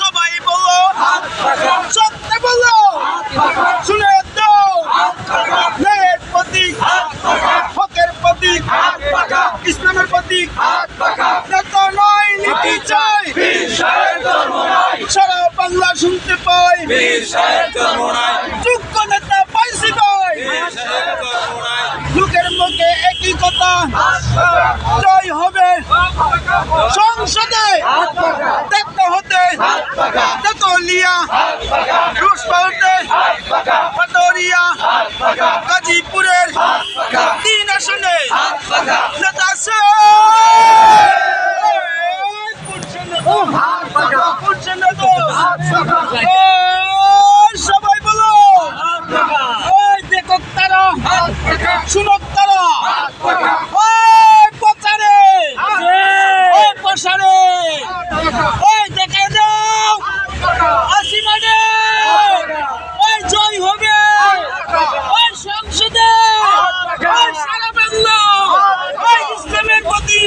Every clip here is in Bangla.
সবাই বলো। সত্যি বলো। শুনে দাও ন্যায়ের প্রতীক হকের প্রতীক ইসলামের প্রতীক নেতা নয় নীতি চাই। সারা বাংলা শুনতে পাই। লোকের মুখে একই কথা জয় হবে সংসদে দেখতে হতে তেতলিয়া রুশপাউতে পাটরিয়া গাজীপুরের তিন আসনে নেতা করছে না তো, করছে না তো। ওই সবাই বলো ওই দেখো তারা শুনক তারা। ওই প্রচারে। ওই প্রসারে। ওই দেখে দাও আসিমানে ওই জয় হবে। ওই সংসদে। ওই সারা বাংলা। ওই ইসলামের প্রতি।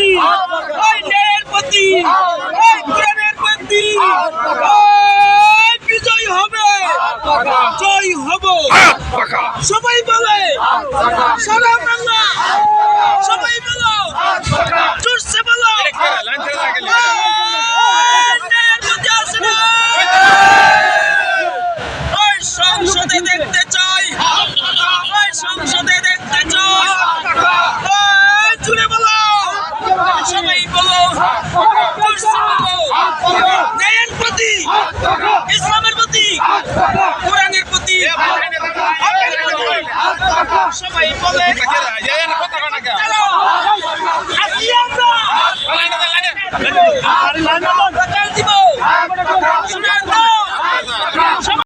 ওই ন্যায়ের হবে। জয় হব। সবাই সারা বাংলা! সবাই বলো! জোরসে বলো! সংসদে দেখতে চাই! সংসদে দেখতে চাই! জুড়ে বলো! সবাই বলো! জোরসে বলো! ন্যায়ের প্রতি, ইসলামের প্রতি, কোরআনের প্রতি সবাই বলে চলো